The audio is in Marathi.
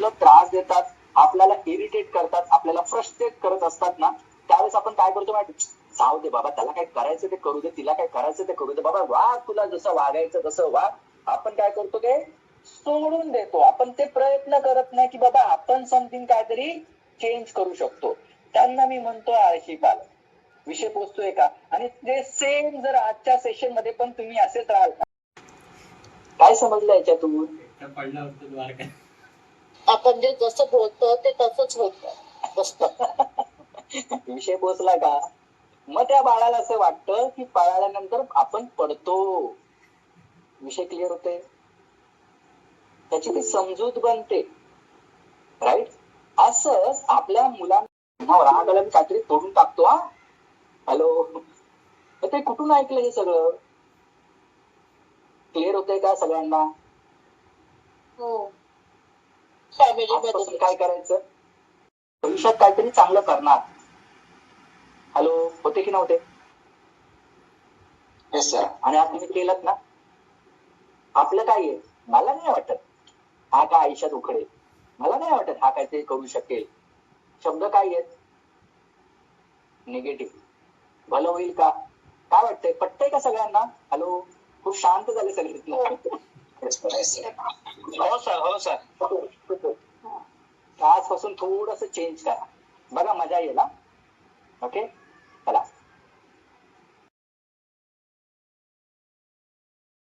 त्रास देतात आपल्याला इरिटेट करतात आपल्याला फ्रस्ट्रेट करत असतात ना त्यावेळेस आपण काय करतो माहिती जाऊ दे बाबा त्याला काय करायचं ते करू दे तिला काय करायचं ते करू दे. बाबा वा तुला जसं वागायचं तसं वाग आपण काय करतो ते सोडून देतो. आपण ते प्रयत्न करत नाही की बाबा आपण समथिंग काहीतरी चेंज करू शकतो. त्यांना मी म्हणतो आळशी पालक विषय पोचतोय का? आणि ते सेम जर आजच्या सेशनमध्ये पण तुम्ही असेच राहाल का? काय समजलं याच्यातून? आपण जे जसं बोलतो ते तसंच होतं. विषय पोचला का? मग त्या बाळाला असं वाटतं की पळाल्यानंतर आपण पडतो. विषय क्लिअर होते त्याची ती समजूत बनते. राईट असंच आपल्या मुलांना राग आला मी काहीतरी तोडून टाकतो हा. हॅलो तर ते कुठून ऐकलं हे सगळं? क्लिअर होतंय का सगळ्यांना? हो. काय करायचं? भविष्यात काहीतरी चांगलं करणार. हॅलो होते की नव्हते? येस सर आणि आज तुम्ही केलं ना? आपलं काय आहे? मला नाही वाटत. हा काय आयुष्यात उखडेल मला नाही वाटत हा काय ते करू शकेल. शब्द काय आहेत? निगेटिव्ह भलं होईल का? काय वाटतंय? पटतंय का सगळ्यांना? हॅलो खूप शांत झाले सगळे येस सर हो सर हो सर आजपासून थोडस चेंज करा. बघा मजा येईल हा.